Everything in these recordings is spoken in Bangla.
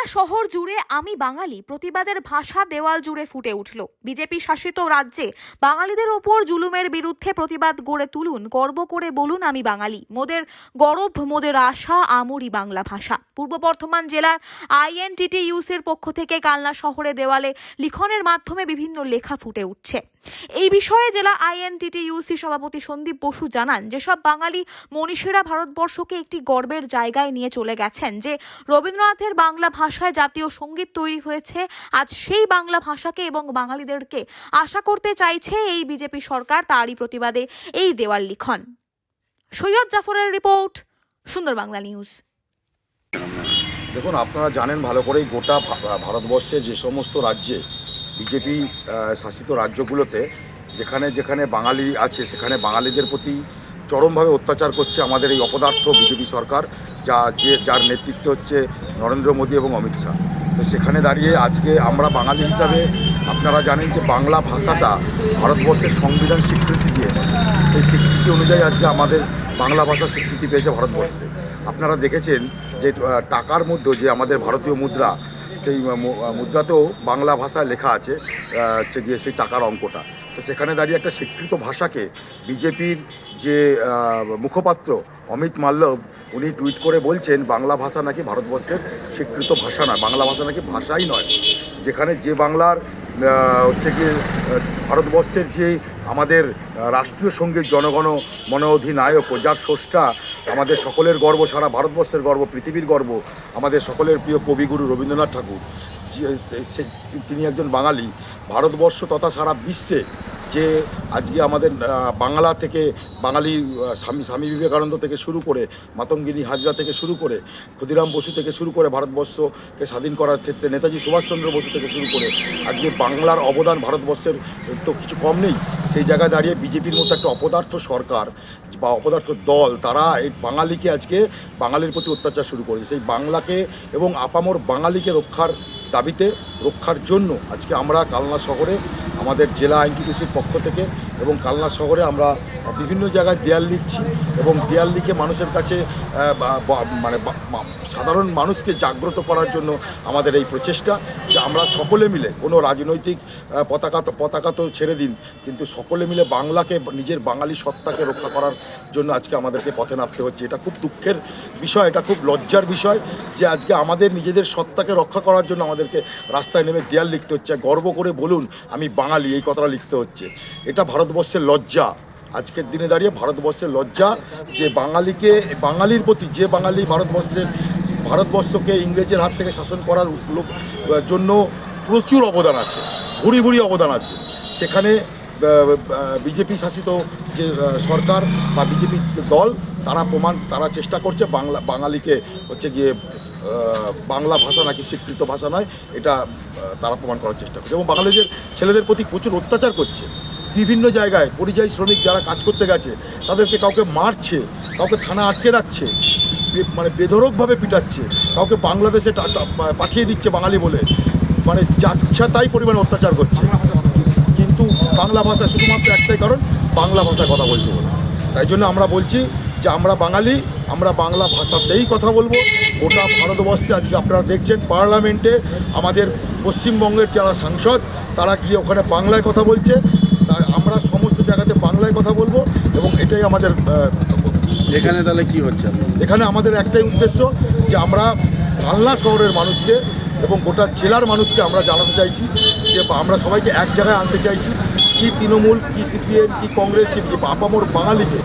কালনা শহর জুড়ে আমি বাঙালি। প্রতিবাদের ভাষা দেওয়াল জুড়ে ফুটে উঠল। বিজেপি শাসিত রাজ্যে বাঙালিদের ওপর জুলুমের বিরুদ্ধে প্রতিবাদ গড়ে তুলুন, গর্ব করে বলুন আমি বাঙালি। মোদের গরব, মোদের আশা, আমরি বাংলা ভাষা। পূর্ব বর্ধমান জেলার আইএনটিটি ইউসের পক্ষ থেকে কালনা শহরে দেওয়ালে লিখনের মাধ্যমে বিভিন্ন লেখা ফুটে উঠছে। এই বিষয়ে জেলা আইএনটিটি ইউসি সভাপতি সন্দীপ বসু জানান, যেসব বাঙালি মনীষীরা ভারতবর্ষকে একটি গর্বের জায়গায় নিয়ে চলে গেছেন, যে রবীন্দ্রনাথের বাংলা ভাষায় জাতীয় সংগীত তৈরি হয়েছে। আজ সেই বাংলা ভাষাকে এবং বাঙালিদেরকে আশা করতে চাইছে এই বিজেপি সরকার তারই প্রতিবাদে এই দেওয়াল লিখন। সৈয়দ জাফরের রিপোর্ট, সুন্দর বাংলা নিউজ। দেখুন, আপনারা জানেন ভালো করেই গোটা ভারতবর্ষে যে সমস্ত রাজ্যে বিজেপি শাসিত রাজ্যগুলোতে যেখানে যেখানে বাঙালি আছে, সেখানে বাঙালিদের প্রতি চরমভাবে অত্যাচার করছে আমাদের এই অপদার্থ বিজেপি সরকার। যা যে যার নেতৃত্ব হচ্ছে নরেন্দ্র মোদী এবং অমিত শাহ। তো সেখানে দাঁড়িয়ে আজকে আমরা বাঙালি হিসাবে আপনারা জানেন যে বাংলা ভাষাটা ভারতবর্ষের সংবিধান স্বীকৃতি দিয়েছে। সেই স্বীকৃতি অনুযায়ী আজকে আমাদের বাংলা ভাষা স্বীকৃতি পেয়েছে ভারতবর্ষে। আপনারা দেখেছেন যে টাকার মধ্যে যে আমাদের ভারতীয় মুদ্রা, সেই মুদ্রাতেও বাংলা ভাষায় লেখা আছে হচ্ছে গিয়ে সেই টাকার অঙ্কটা। তো সেখানে দাঁড়িয়ে একটা স্বীকৃত ভাষাকে বিজেপির যে মুখপাত্র অমিত মাল্লব উনি টুইট করে বলছেন, বাংলা ভাষা নাকি ভারতবর্ষের স্বীকৃত ভাষা নয়, বাংলা ভাষা নাকি ভাষাই নয়। যেখানে যে বাংলার হচ্ছে কি ভারতবর্ষের যে আমাদের রাষ্ট্রীয় সংগীত জনগণ মন অধিনায়ক যার স্রষ্টা আমাদের সকলের গর্ব, সারা ভারতবর্ষের গর্ব, পৃথিবীর গর্ব, আমাদের সকলের প্রিয় কবিগুরু রবীন্দ্রনাথ ঠাকুর তিনি একজন বাঙালি। ভারতবর্ষ তথা সারা বিশ্বে যে আজকে আমাদের বাংলা থেকে বাঙালি স্বামী স্বামী বিবেকানন্দ থেকে শুরু করে মাতঙ্গিনী হাজরা থেকে শুরু করে ক্ষুদিরাম বসু থেকে শুরু করে ভারতবর্ষকে স্বাধীন করার ক্ষেত্রে নেতাজি সুভাষচন্দ্র বসু থেকে শুরু করে আজকে বাংলার অবদান ভারতবর্ষের তো কিছু কম নেই। সেই জায়গায় দাঁড়িয়ে বিজেপির মতো একটা অপদার্থ সরকার বা অপদার্থ দল, তারা এই বাঙালিকে আজকে বাঙালির প্রতি অত্যাচার শুরু করেছে। সেই বাংলাকে এবং আপামর বাঙালিকে রক্ষার দাবিতে, রক্ষার জন্য আজকে আমরা কালনা শহরে আমাদের জেলা আইনটিটিউসির পক্ষ থেকে এবং কালনা শহরে আমরা বিভিন্ন জায়গায় দেয়াল লিখছি এবং দেয়াল লিখে মানুষের কাছে বা- বা- মানে বা- সাধারণ মানুষকে জাগ্রত করার জন্য আমাদের এই প্রচেষ্টা। যে আমরা সকলে মিলে, কোনো রাজনৈতিক পতাকা তো পতাকা তো ছেড়ে দিন, কিন্তু সকলে মিলে বাংলাকে, নিজের বাঙালি সত্তাকে রক্ষা করার জন্য আজকে আমাদেরকে পথে নামতে হচ্ছে। এটা খুব দুঃখের বিষয়, এটা খুব লজ্জার বিষয় যে আজকে আমাদের নিজেদের সত্তাকে রক্ষা করার জন্য আমাদেরকে রাস্তায় নেমে দেয়াল লিখতে হচ্ছে। গর্ব করে বলুন, আমি বাঙালি এই কথাটা লিখতে হচ্ছে। এটা ভারতবর্ষের লজ্জা। আজকের দিনে দাঁড়িয়ে ভারতবর্ষের লজ্জা যে বাঙালিকে, বাঙালির প্রতি যে বাঙালি ভারতবর্ষের, ভারতবর্ষকে ইংরেজের হাত থেকে শাসন করার জন্য প্রচুর অবদান আছে ভুড়ি ভুড়ি অবদান আছে। সেখানে বিজেপি শাসিত যে সরকার বা বিজেপি দল, তারা প্রমাণ, তারা চেষ্টা করছে বাংলা, বাঙালিকে হচ্ছে গিয়ে বাংলা ভাষা নাকি স্বীকৃত ভাষা নয়, এটা তারা প্রমাণ করার চেষ্টা করছে। এবং বাঙালিদের, ছেলেদের প্রতি প্রচুর অত্যাচার করছে। বিভিন্ন জায়গায় পরিযায়ী শ্রমিক যারা কাজ করতে গেছে, তাদেরকে কাউকে মারছে, কাউকে থানা আটকে রাখছে মানে বেধরকভাবে পিটাচ্ছে, কাউকে বাংলাদেশে পাঠিয়ে দিচ্ছে বাঙালি বলে মানে যাচ্ছা তাই পরিমাণে অত্যাচার করছে। কিন্তু বাংলা ভাষা শুধুমাত্র একটাই কারণ, বাংলা ভাষায় কথা বলছে বলে। তাই জন্য আমরা বলছি যে আমরা বাঙালি আমরা বাংলা ভাষাতেই কথা বলব। গোটা ভারতবর্ষে আজকে আপনারা দেখছেন পার্লামেন্টে আমাদের পশ্চিমবঙ্গের যারা সাংসদ তারা গিয়ে ওখানে বাংলায় কথা বলছে। আমরা সমস্ত জায়গাতে বাংলায় কথা বলব এবং এটাই আমাদের এখানে তাহলে কি হচ্ছে এখানে আমাদের একটাই উদ্দেশ্য যে আমরা কালনা শহরের মানুষকে এবং গোটা জেলার মানুষকে আমরা জানাতে চাইছি যে আমরা সবাইকে এক জায়গায় আনতে চাইছি। কি তৃণমূল কি সিপিএম কি কংগ্রেস কি বিজেপি আপামর বাঙালিকে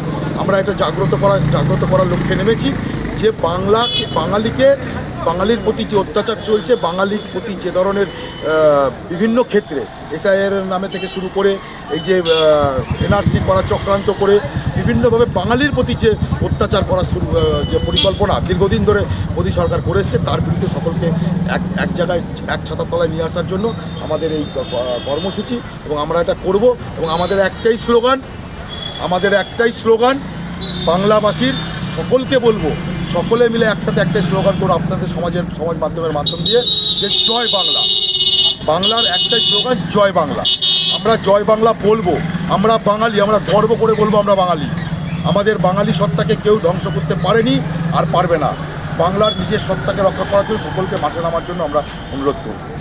আমরা এটা জাগ্রত করার জাগ্রত করার লক্ষ্যে নেমেছি যে বাংলা, বাঙালিকে, বাঙালির প্রতি যে অত্যাচার চলছে, বাঙালির প্রতি যে ধরনের বিভিন্ন ক্ষেত্রে, এসআইআর নামে থেকে শুরু করে এই যে এনআরসি করা চক্রান্ত করে বিভিন্নভাবে বাঙালির প্রতি যে অত্যাচার করা শুরু যে পরিকল্পনা দীর্ঘদিন ধরে মোদী সরকার করে এসছে, তার বিরুদ্ধে সকলকে এক এক জায়গায়, এক ছাতার তলায় নিয়ে আসার জন্য আমাদের এই কর্মসূচি এবং আমরা এটা করব এবং আমাদের একটাই স্লোগান, আমাদের একটাই স্লোগান বাংলাভাষীর সকলকে বলব, সকলে মিলে একসাথে একটাই স্লোগান করব আপনাদের সমাজের, সমাজ মাধ্যমের মাধ্যম দিয়ে যে জয় বাংলা। বাংলার একটাই স্লোগান জয় বাংলা। আমরা জয় বাংলা বলব, আমরা বাঙালি, আমরা গর্ব করে বলব আমরা বাঙালি। আমাদের বাঙালি সত্তাকে কেউ ধ্বংস করতে পারেনি আর পারবে না। বাংলার নিজের সত্তাকে রক্ষা করার জন্য সকলকে মাঠে নামার জন্য আমরা অনুরোধ করব।